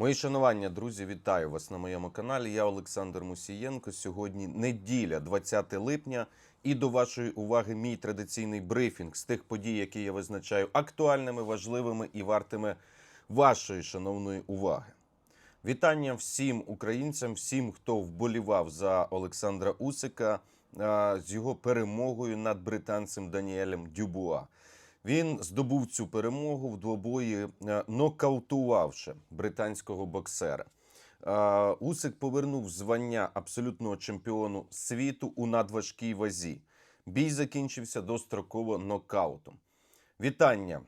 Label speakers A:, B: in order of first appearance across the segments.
A: Мої шанування, друзі, вітаю вас на моєму каналі. Я Олександр Мусієнко. Сьогодні неділя, 20 липня. І до вашої уваги мій традиційний брифінг з тих подій, які я визначаю актуальними, важливими і вартими вашої шановної уваги. Вітання всім українцям, всім, хто вболівав за Олександра Усика з його перемогою над британцем Даніелем Дюбуа. Він здобув цю перемогу в двобої, е, нокаутувавши британського боксера. Е, Усик повернув звання абсолютного чемпіону світу у надважкій вазі. Бій закінчився достроково нокаутом. Вітання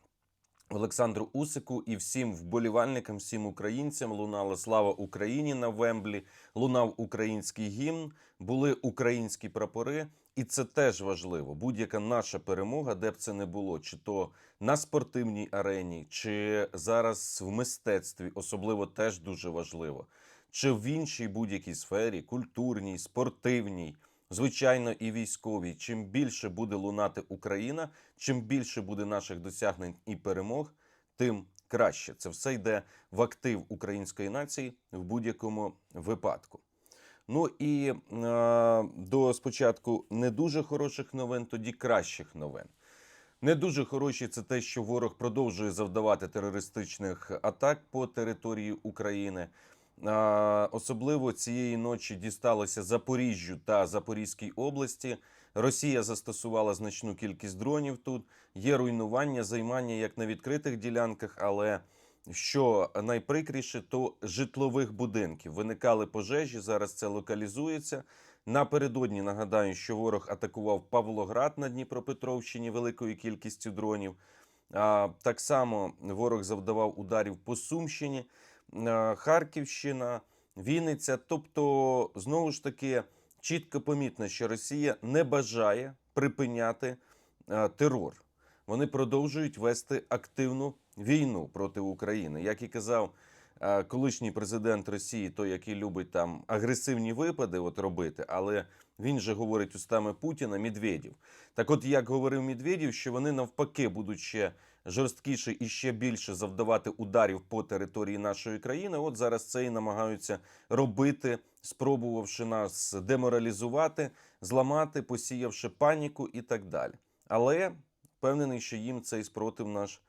A: Олександру Усику і всім вболівальникам, всім українцям. Лунала слава Україні на Вемблі, лунав український гімн, були українські прапори. І це теж важливо. Будь-яка наша перемога, де б це не було, чи то на спортивній арені, чи зараз в мистецтві, особливо теж дуже важливо, чи в іншій будь-якій сфері, культурній, спортивній, звичайно, і військовій. Чим більше буде лунати Україна, чим більше буде наших досягнень і перемог, тим краще. Це все йде в актив української нації в будь-якому випадку. Ну і е, до спочатку не дуже хороших новин, тоді кращих новин. Не дуже хороші це те, що ворог продовжує завдавати терористичних атак по території України. Особливо цієї ночі дісталося Запоріжжю та Запорізькій області. Росія застосувала значну кількість дронів тут. Є руйнування, займання як на відкритих ділянках, але що найприкріше, то житлових будинків виникали пожежі. Зараз це локалізується. Напередодні нагадаю, що ворог атакував Павлоград на Дніпропетровщині великою кількістю дронів. А, Так само ворог завдавав ударів по Сумщині, Харківщина, Вінниця. Тобто, знову ж таки, чітко помітно, що Росія не бажає припиняти терор. Вони продовжують вести активну війну проти України. Як і казав е, колишній президент Росії, той, який любить там агресивні випади от робити, але він же говорить устами Путіна Медведів. Так, от як говорив Медведів, що вони навпаки будуть ще жорсткіше і ще більше завдавати ударів по території нашої країни. От зараз це і намагаються робити, спробувавши нас деморалізувати, зламати, посіявши паніку і так далі. Але впевнений, що їм цей спротив наш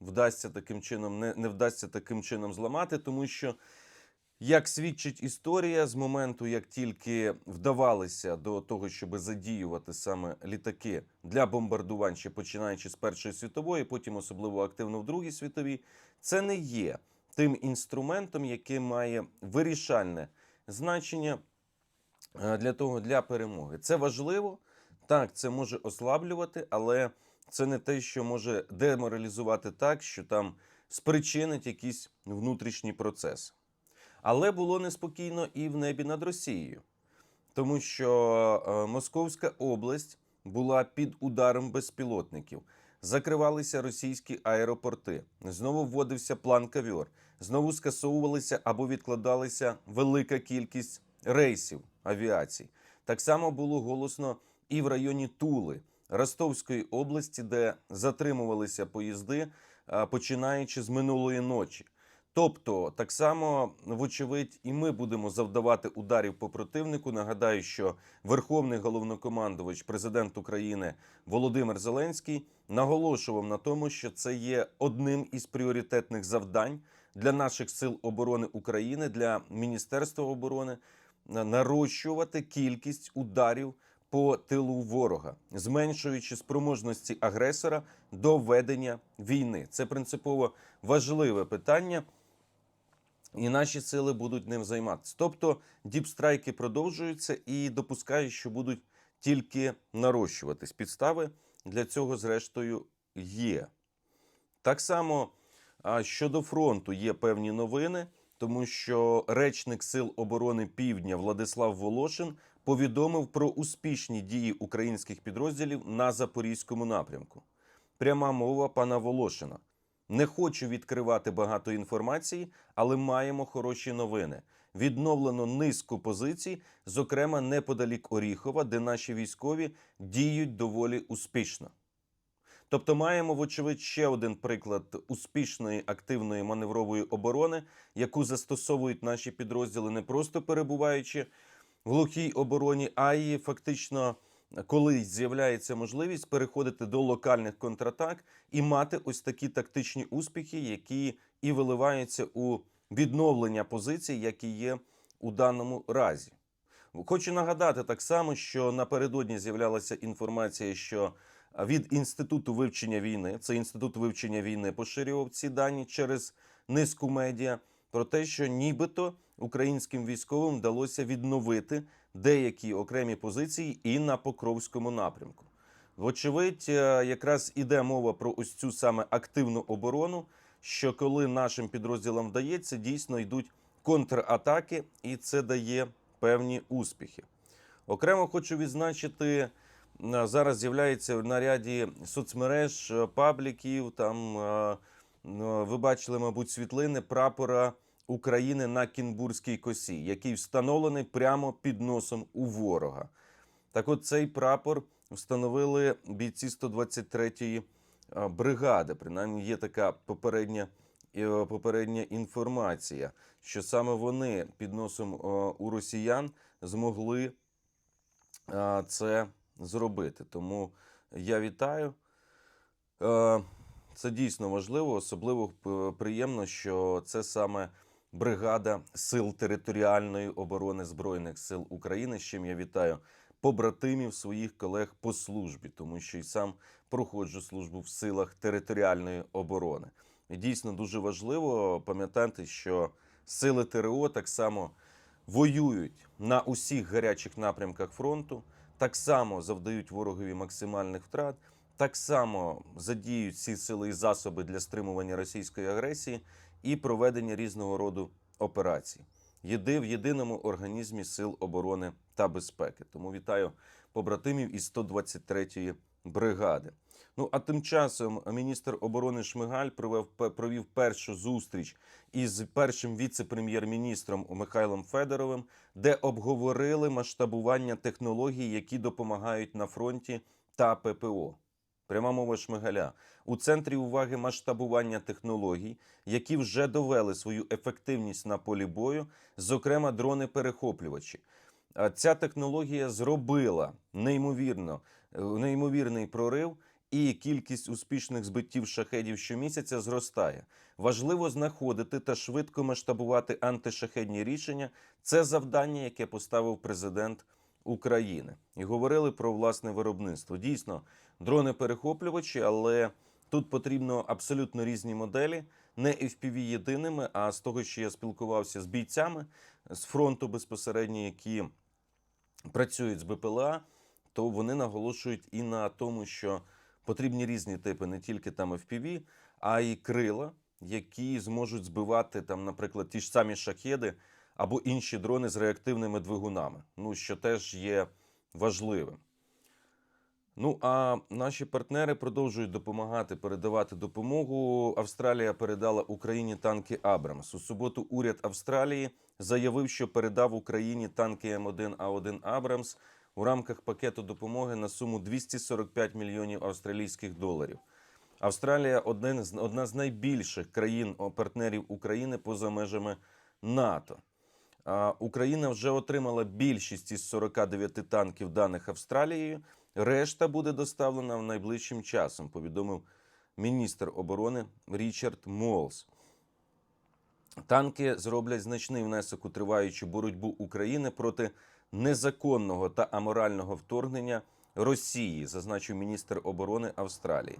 A: вдасться таким чином, не, не вдасться таким чином зламати, тому що, як свідчить історія, з моменту, як тільки вдавалися до того, щоб задіювати саме літаки для бомбардувань, ще починаючи з Першої світової, потім особливо активно в Другій світовій, це не є тим інструментом, який має вирішальне значення е, для того для перемоги. Це важливо, так, це може ослаблювати, але це не те, що може деморалізувати так, що там спричинить якісь внутрішні процеси. Але було неспокійно і в небі над Росією, тому що е, Московська область була під ударом безпілотників. Закривалися російські аеропорти. Знову вводився план кавьор. Знову скасовувалися або відкладалася велика кількість рейсів авіації. Так само було голосно і в районі Тули. Ростовської області, де затримувалися поїзди, починаючи з минулої ночі. Тобто, так само, вочевидь, і ми будемо завдавати ударів по противнику. Нагадаю, що Верховний головнокомандувач, президент України Володимир Зеленський наголошував на тому, що це є одним із пріоритетних завдань для наших сил оборони України, для Міністерства оборони нарощувати кількість ударів по тилу ворога, зменшуючи спроможності агресора до ведення війни. Це принципово важливе питання, і наші сили будуть ним займатися. Тобто діпстрайки продовжуються і допускаю, що будуть тільки нарощуватись. Підстави для цього, зрештою, є. Так само щодо фронту є певні новини, тому що речник Сил оборони Півдня Владислав Волошин повідомив про успішні дії українських підрозділів на запорізькому напрямку. Пряма мова пана Волошина. Не хочу відкривати багато інформації, але маємо хороші новини. Відновлено низку позицій, зокрема неподалік Оріхова, де наші військові діють доволі успішно. Тобто маємо, вочевидь, ще один приклад успішної активної маневрової оборони, яку застосовують наші підрозділи, не просто перебуваючи в глухій обороні, а й фактично, коли з'являється можливість переходити до локальних контратак і мати ось такі тактичні успіхи, які і виливаються у відновлення позицій, які є у даному разі. Хочу нагадати так само, що напередодні з'являлася інформація, що від інституту вивчення війни, це інститут вивчення війни, поширював ці дані через низку медіа про те, що нібито українським військовим вдалося відновити деякі окремі позиції і на Покровському напрямку. Вочевидь, е, якраз іде мова про ось цю саме активну оборону. Що коли нашим підрозділам вдається, дійсно йдуть контратаки, і це дає певні успіхи. Окремо хочу відзначити, е, зараз з'являється в наряді соцмереж, е, пабліків. Там ви бачили, мабуть, світлини прапора України на Кінбурзькій косі, який встановлений прямо під носом у ворога. Так от цей прапор встановили бійці 123-ї е, бригади. Принаймні є така попередня, е, попередня інформація, що саме вони під носом е, у росіян змогли це зробити. Тому я вітаю. Це дійсно важливо, особливо приємно, що це саме бригада сил територіальної оборони Збройних сил України, з чим я вітаю побратимів своїх колег по службі, тому що і сам проходжу службу в силах територіальної оборони. І дійсно дуже важливо пам'ятати, що сили ТРО так само воюють на усіх гарячих напрямках фронту, так само завдають ворогові максимальних втрат, так само задіють всі сили і засоби для стримування російської агресії і проведення різного роду операцій. Єди в єдиному організмі сил оборони та безпеки. Тому вітаю побратимів із 123-ї бригади. Ну а тим часом міністр оборони Шмигаль провів, провів першу зустріч із першим віце-прем'єр-міністром Михайлом Федоровим, де обговорили масштабування технологій, які допомагають на фронті та ППО. Пряма мова Шмигаля у центрі уваги масштабування технологій, які вже довели свою ефективність на полі бою, зокрема дрони-перехоплювачі. Ця технологія зробила неймовірно е, неймовірний прорив, і кількість успішних збиттів шахедів щомісяця зростає. Важливо знаходити та швидко масштабувати антишахедні рішення. Це завдання, яке поставив президент України. І говорили про власне виробництво. Дійсно, дрони-перехоплювачі, але тут потрібно абсолютно різні моделі, не FPV єдиними, а з того, що я спілкувався з бійцями з фронту безпосередньо, які працюють з БПЛА, то вони наголошують і на тому, що потрібні різні типи, не тільки там FPV, а й крила, які зможуть збивати там, наприклад, ті ж самі шахеди або інші дрони з реактивними двигунами. Ну що теж є важливим. Ну а наші партнери продовжують допомагати передавати допомогу. Австралія передала Україні танки Абрамс. У суботу уряд Австралії заявив, що передав Україні танки М1А1 Абрамс у рамках пакету допомоги на суму 245 мільйонів австралійських доларів. Австралія один з одна з найбільших країн партнерів України поза межами НАТО. Україна вже отримала більшість із 49 танків, даних Австралією. Решта буде доставлена в найближчим часом, повідомив міністр оборони Річард Молс. Танки зроблять значний внесок у триваючу боротьбу України проти незаконного та аморального вторгнення Росії, зазначив міністр оборони Австралії.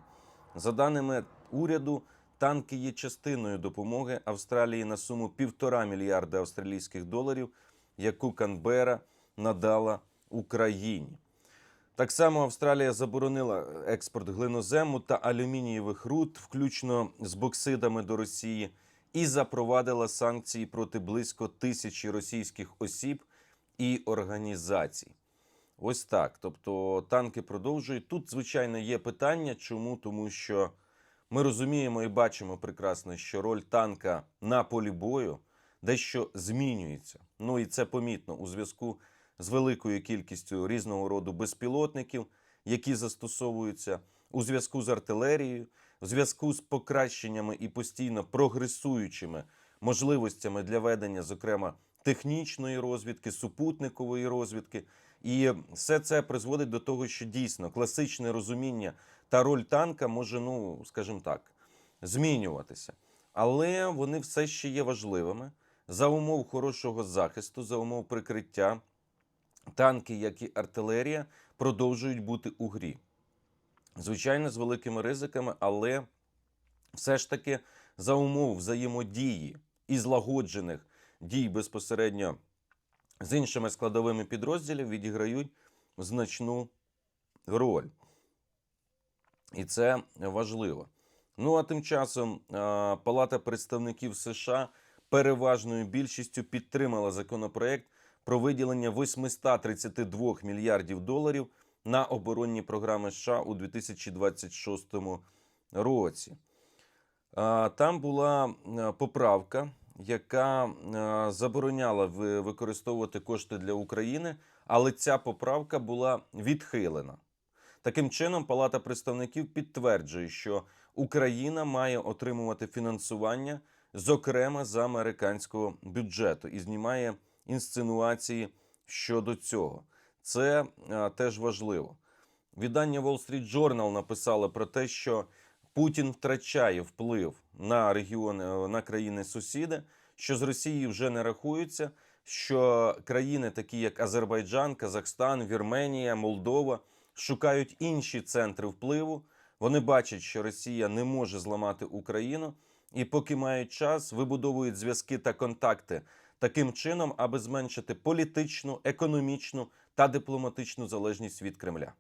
A: За даними уряду, танки є частиною допомоги Австралії на суму півтора мільярда австралійських доларів, яку Канбера надала Україні. Так само Австралія заборонила експорт глинозему та алюмінієвих руд, включно з боксидами до Росії, і запровадила санкції проти близько тисячі російських осіб і організацій. Ось так. Тобто танки продовжують. Тут, звичайно, є питання. Чому? Тому що ми розуміємо і бачимо прекрасно, що роль танка на полі бою дещо змінюється. Ну і це помітно у зв'язку з великою кількістю різного роду безпілотників, які застосовуються у зв'язку з артилерією, в зв'язку з покращеннями і постійно прогресуючими можливостями для ведення, зокрема, технічної розвідки, супутникової розвідки. І все це призводить до того, що дійсно класичне розуміння та роль танка може, ну скажімо так, змінюватися. Але вони все ще є важливими за умов хорошого захисту, за умов прикриття. Танки, як і артилерія, продовжують бути у грі. Звичайно, з великими ризиками, але все ж таки за умов взаємодії і злагоджених дій безпосередньо з іншими складовими підрозділів відіграють значну роль. І це важливо. Ну а тим часом Палата представників США переважною більшістю підтримала законопроект про виділення 832 мільярдів доларів на оборонні програми США у 2026 році. Там була поправка, яка забороняла використовувати кошти для України, але ця поправка була відхилена. Таким чином, Палата представників підтверджує, що Україна має отримувати фінансування, зокрема з американського бюджету, і знімає інсценуації щодо цього. Це а, теж важливо. Видання Wall Street Journal написало про те, що Путін втрачає вплив на регіони е, на країни-сусіди, що з Росією вже не рахуються, що країни, такі як Азербайджан, Казахстан, Вірменія, Молдова, шукають інші центри впливу. Вони бачать, що Росія не може зламати Україну, і поки мають час, вибудовують зв'язки та контакти таким чином, аби зменшити політичну, економічну та дипломатичну залежність від Кремля.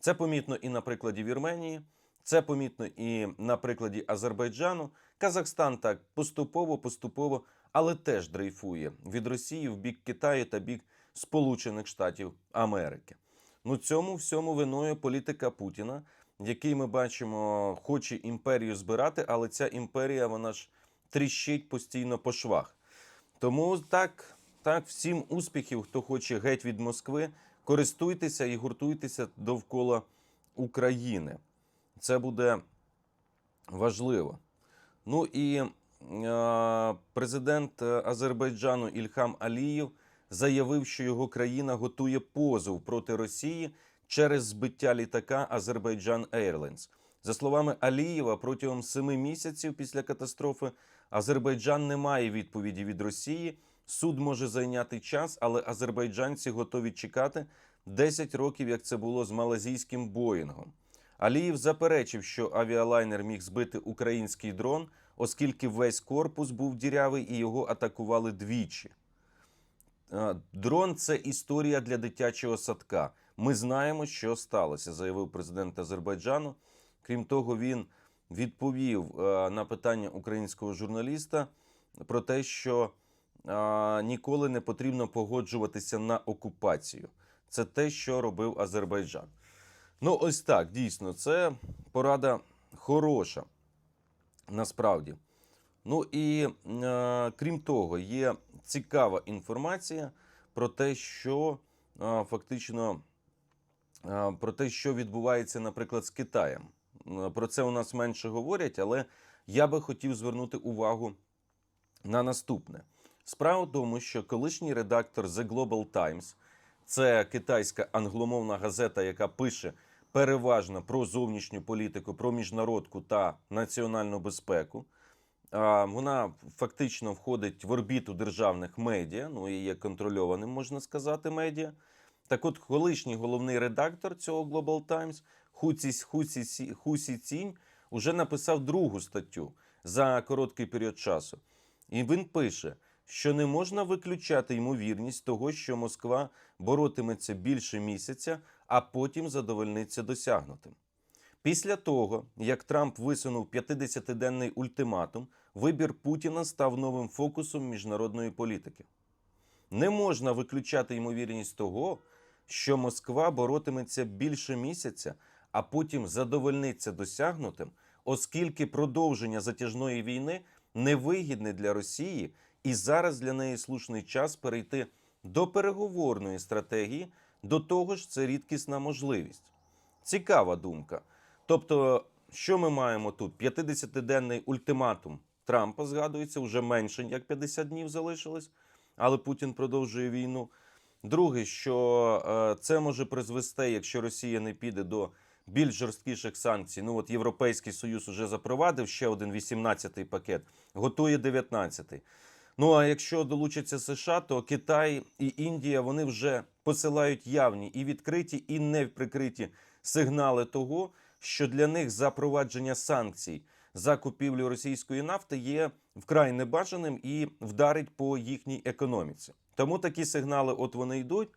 A: Це помітно і на прикладі Вірменії, це помітно і на прикладі Азербайджану. Казахстан так поступово, поступово, але теж дрейфує від Росії в бік Китаю та бік Сполучених Штатів Америки. Ну цьому всьому виною політика Путіна, який ми бачимо, хоче імперію збирати, але ця імперія вона ж тріщить постійно по швах. Тому так, так, всім успіхів, хто хоче геть від Москви, користуйтеся і гуртуйтеся довкола України. Це буде важливо. Ну і е, президент Азербайджану Ільхам Алієв заявив, що його країна готує позов проти Росії через збиття літака Азербайджан Airlines. За словами Алієва, протягом семи місяців після катастрофи Азербайджан не має відповіді від Росії. Суд може зайняти час, але азербайджанці готові чекати 10 років, як це було з малазійським Боїнгом. Алієв заперечив, що авіалайнер міг збити український дрон, оскільки весь корпус був дірявий і його атакували двічі. Е, Дрон це історія для дитячого садка. Ми знаємо, що сталося, заявив президент Азербайджану. Крім того, він відповів е, на питання українського журналіста про те, що е, ніколи не потрібно погоджуватися на окупацію. Це те, що робив Азербайджан. Ну, ось так, дійсно, це порада хороша. Насправді. Ну і е, крім того, є цікава інформація про те, що фактично про те, що відбувається, наприклад, з Китаєм. Про це у нас менше говорять, але я би хотів звернути увагу на наступне. Справа в тому, що колишній редактор The Global Times, це китайська англомовна газета, яка пише переважно про зовнішню політику, про міжнародку та національну безпеку. Вона фактично входить в орбіту державних медіа, ну і є контрольованим, можна сказати, медіа. Так от, колишній головний редактор цього Global Times Хуці, Хуці, Сі- Хусі Цінь уже написав другу статтю за короткий період часу. І він пише, що не можна виключати ймовірність того, що Москва боротиметься більше місяця, а потім задовольниться досягнутим. Після того, як Трамп висунув 50-денний ультиматум, вибір Путіна став новим фокусом міжнародної політики. Не можна виключати ймовірність того, що Москва боротиметься більше місяця, а потім задовольниться досягнутим, оскільки продовження затяжної війни невигідне для Росії, і зараз для неї слушний час перейти до переговорної стратегії. До того ж, це рідкісна можливість. Цікава думка. Тобто, що ми маємо тут? 50-денний ультиматум Трампа згадується, вже менше як 50 днів залишилось, але Путін продовжує війну. Друге, що е, це може призвести, якщо Росія не піде до більш жорсткіших санкцій. Ну от Європейський Союз уже запровадив ще один 18-й пакет, готує 19-й. Ну а якщо долучаться США, то Китай і Індія вони вже посилають явні і відкриті, і неприкриті сигнали того, що для них запровадження санкцій за купівлю російської нафти є вкрай небажаним і вдарить по їхній економіці. Тому такі сигнали, от вони йдуть.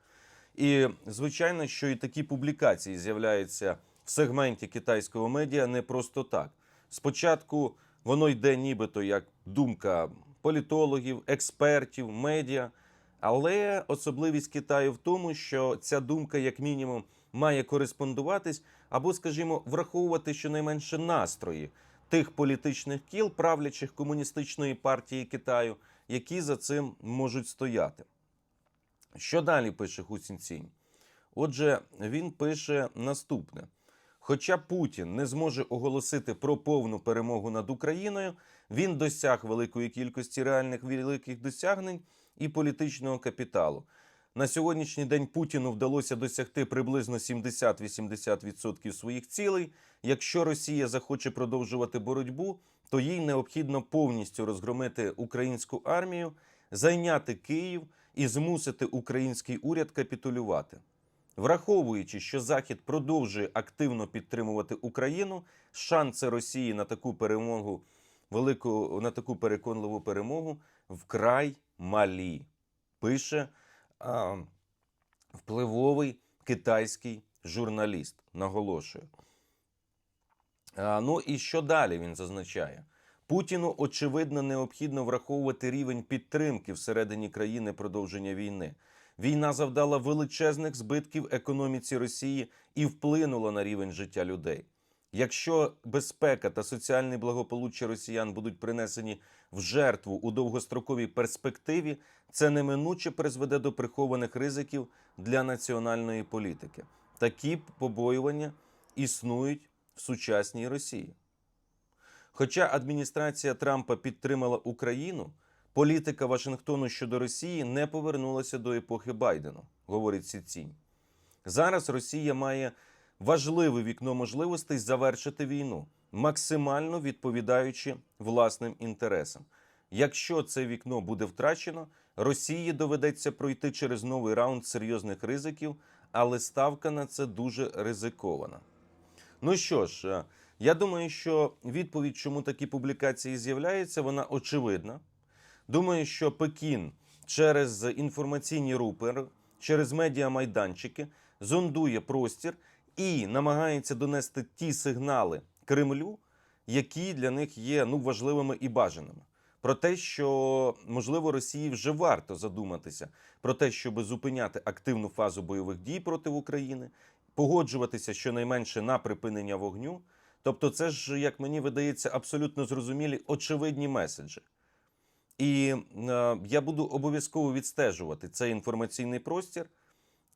A: І звичайно, що і такі публікації з'являються в сегменті китайського медіа не просто так. Спочатку воно йде нібито як думка політологів, експертів, медіа. Але особливість Китаю в тому, що ця думка, як мінімум, має кореспондуватись або, скажімо, враховувати щонайменше настрої тих політичних кіл, правлячих комуністичної партії Китаю, які за цим можуть стояти. Що далі пише Хусінцінь? Отже, він пише наступне: хоча Путін не зможе оголосити про повну перемогу над Україною, він досяг великої кількості реальних великих досягнень і політичного капіталу. На сьогоднішній день Путіну вдалося досягти приблизно 70-80% своїх цілей. Якщо Росія захоче продовжувати боротьбу, то їй необхідно повністю розгромити українську армію, зайняти Київ і змусити український уряд капітулювати. Враховуючи, що Захід продовжує активно підтримувати Україну, шанси Росії на таку перемогу, велику на таку переконливу перемогу вкрай малі, пише впливовий китайський журналіст. Наголошує. А, ну і що далі він зазначає? Путіну очевидно необхідно враховувати рівень підтримки всередині країни продовження війни. Війна завдала величезних збитків економіці Росії і вплинула на рівень життя людей. Якщо безпека та соціальне благополуччя росіян будуть принесені в жертву у довгостроковій перспективі, це неминуче призведе до прихованих ризиків для національної політики. Такі побоювання існують в сучасній Росії. Хоча адміністрація Трампа підтримала Україну, політика Вашингтону щодо Росії не повернулася до епохи Байдена, говорить Сіцінь. Зараз Росія має важливе вікно можливостей завершити війну, максимально відповідаючи власним інтересам. Якщо це вікно буде втрачено, Росії доведеться пройти через новий раунд серйозних ризиків, але ставка на це дуже ризикована. Ну що ж, е, я думаю, що відповідь, чому такі публікації з'являються, вона очевидна. Думаю, що Пекін через інформаційні рупори, через медіамайданчики зондує простір і намагається донести ті сигнали Кремлю, які для них є ну, важливими і бажаними. Про те, що можливо Росії вже варто задуматися про те, щоб зупиняти активну фазу бойових дій проти України, погоджуватися щонайменше на припинення вогню. Тобто, це ж, як мені видається, абсолютно зрозумілі очевидні меседжі. І е, я буду обов'язково відстежувати цей інформаційний простір,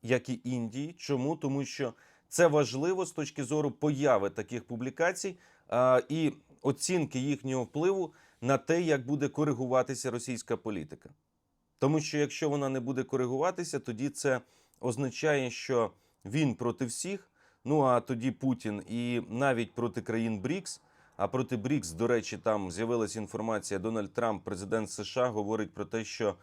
A: як і Індії. Чому? Тому що це важливо з точки зору появи таких публікацій е, і оцінки їхнього впливу на те, як буде коригуватися російська політика. Тому що якщо вона не буде коригуватися, тоді це означає, що він проти всіх. Ну а тоді Путін і навіть проти країн БРІКС. А проти БРІКС, до речі, там з'явилася інформація. Дональд Трамп, президент США, говорить про те, що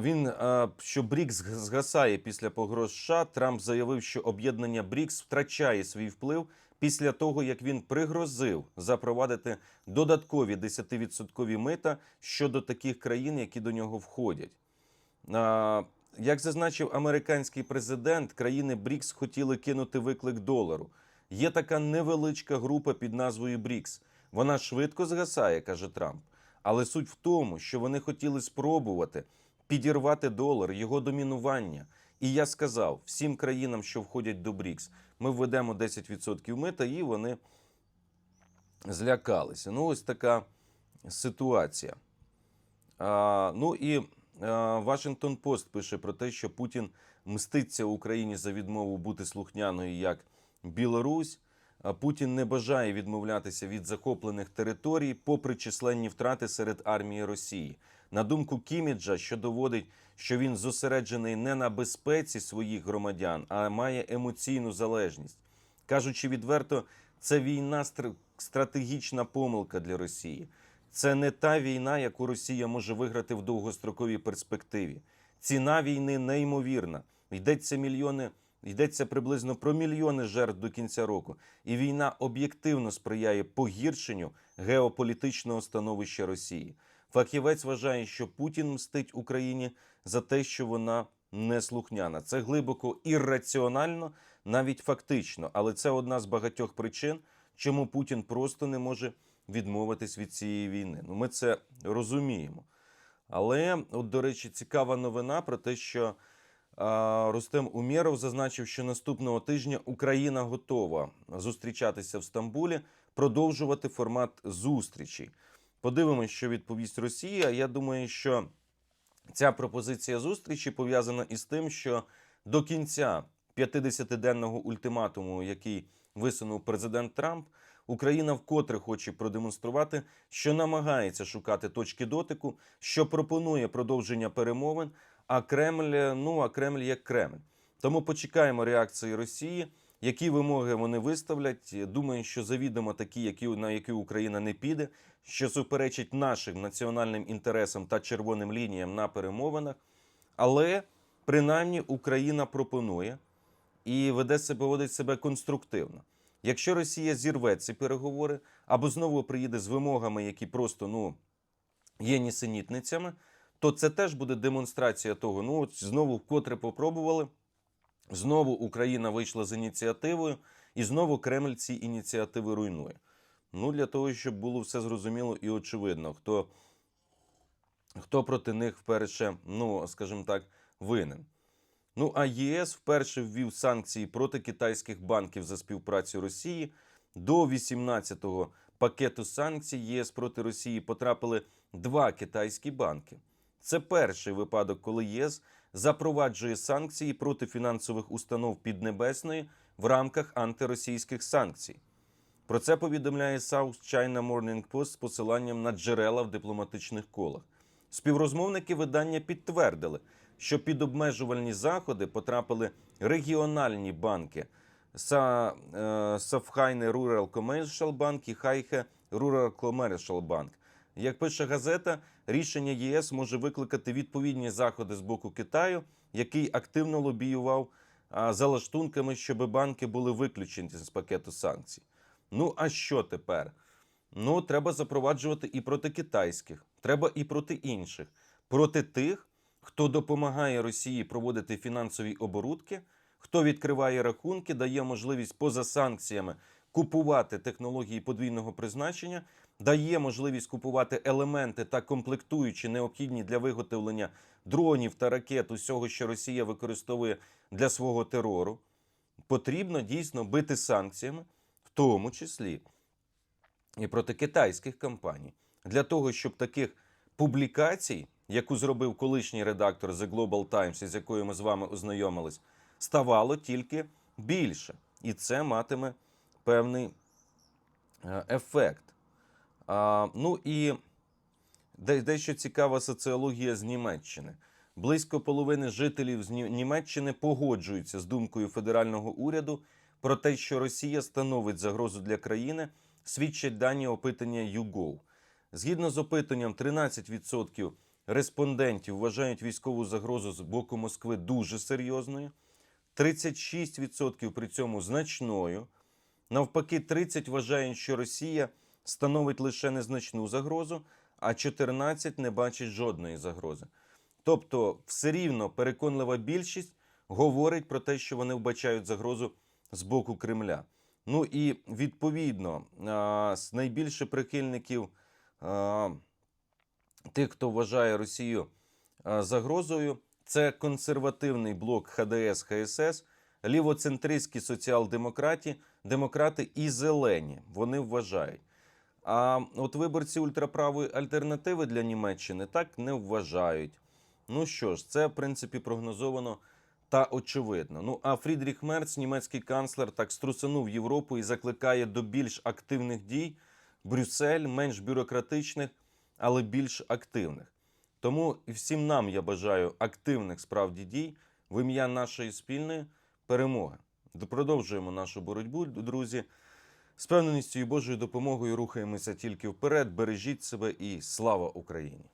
A: він е, що БРІКС згасає після погроз США. Трамп заявив, що об'єднання БРІКС втрачає свій вплив після того, як він пригрозив запровадити додаткові 10% мита щодо таких країн, які до нього входять. Е, як зазначив американський президент, країни БРІКС хотіли кинути виклик долару. Є така невеличка група під назвою БРІКС. Вона швидко згасає, каже Трамп. Але суть в тому, що вони хотіли спробувати підірвати долар, його домінування. І я сказав всім країнам, що входять до БРІКС, ми введемо 10% мита, і вони злякалися. Ну, ось така ситуація. А, ну і Вашингтон Пост пише про те, що Путін мститься Україні за відмову бути слухняною як Білорусь. Путін не бажає відмовлятися від захоплених територій, попри численні втрати серед армії Росії. На думку Кіміджа, що доводить, що він зосереджений не на безпеці своїх громадян, а має емоційну залежність. Кажучи відверто, це війна стратегічна помилка для Росії. Це не та війна, яку Росія може виграти в довгостроковій перспективі. Ціна війни неймовірна. Йдеться мільйони, йдеться приблизно про мільйони жертв до кінця року. І війна об'єктивно сприяє погіршенню геополітичного становища Росії. Фахівець вважає, що Путін мстить Україні за те, що вона неслухняна. Це глибоко ірраціонально, навіть фактично, але це одна з багатьох причин, чому Путін просто не може відмовитись від цієї війни. Ну, ми це розуміємо. Але, от, до речі, цікава новина про те, що Рустем Умєров зазначив, що наступного тижня Україна готова зустрічатися в Стамбулі, продовжувати формат зустрічей. Подивимось, що відповість Росія. Я думаю, що ця пропозиція зустрічі пов'язана із тим, що до кінця 50-денного ультиматуму, який висунув президент Трамп, Україна вкотре хоче продемонструвати, що намагається шукати точки дотику, що пропонує продовження перемовин. А Кремль, ну а Кремль як Кремль. Тому почекаємо реакції Росії, які вимоги вони виставлять. Думаю, що завідомо такі, які на які Україна не піде, що суперечить нашим національним інтересам та червоним лініям на перемовинах. Але принаймні Україна пропонує і веде себе поводить себе конструктивно. Якщо Росія зірве ці переговори або знову приїде з вимогами, які просто ну є нісенітницями, то це теж буде демонстрація того. Ну от знову вкотре попробували. Знову Україна вийшла з ініціативою, і знову Кремль ці ініціативи руйнує. Ну для того, щоб було все зрозуміло і очевидно, хто, хто проти них вперше, ну скажімо так, винен. Ну а ЄС вперше ввів санкції проти китайських банків за співпрацю Росії. До 18-го пакету санкцій ЄС проти Росії потрапили два китайські банки. Це перший випадок, коли єС запроваджує санкції проти фінансових установ Піднебесної в рамках антиросійських санкцій. Про це повідомляє South China Morning Post з посиланням на джерела в дипломатичних колах. Співрозмовники видання підтвердили, що під обмежувальні заходи потрапили регіональні банки е, Safhaine Rural Commercial Bank і Хайхе Rural Commercial Bank. Як пише газета, рішення ЄС може викликати відповідні заходи з боку Китаю, який активно лобіював за лаштунками, щоб банки були виключені з пакету санкцій. Ну а що тепер? Ну, треба запроваджувати і проти китайських, треба і проти інших, проти тих, хто допомагає Росії проводити фінансові оборудки, хто відкриває рахунки, дає можливість поза санкціями купувати технології подвійного призначення, дає можливість купувати елементи та комплектуючі необхідні для виготовлення дронів та ракет, усього, що Росія використовує для свого терору. Потрібно дійсно бити санкціями, в тому числі і проти китайських компаній, для того, щоб таких публікацій, яку зробив колишній редактор The Global Times, із якою ми з вами ознайомились, ставало тільки більше. І це матиме певний е, ефект. А, ну і дещо цікава соціологія з Німеччини. Близько половини жителів з Німеччини погоджуються з думкою федерального уряду про те, що Росія становить загрозу для країни, свідчать дані опитання YouGov. Згідно з опитанням, 13% респондентів вважають військову загрозу з боку Москви дуже серйозною, 36% при цьому значною. Навпаки, 30 вважають, що Росія становить лише незначну загрозу, а 14 не бачить жодної загрози. Тобто, все рівно переконлива більшість говорить про те, що вони вбачають загрозу з боку Кремля. Ну і відповідно, найбільше прихильників тих, хто вважає Росію загрозою, це консервативний блок ХДС ХСС, лівоцентристські соціал-демократи, демократи і зелені. Вони вважають. А от виборці ультраправої альтернативи для Німеччини так не вважають. Ну що ж, це в принципі прогнозовано та очевидно. Ну а Фрідріх Мерц, німецький канцлер, так струсанув Європу і закликає до більш активних дій. Брюссель менш бюрократичних, але більш активних. Тому і всім нам я бажаю активних справді дій в ім'я нашої спільної перемоги. Продовжуємо нашу боротьбу, друзі. З певненістю і Божою допомогою рухаємося тільки вперед. Бережіть себе і слава Україні!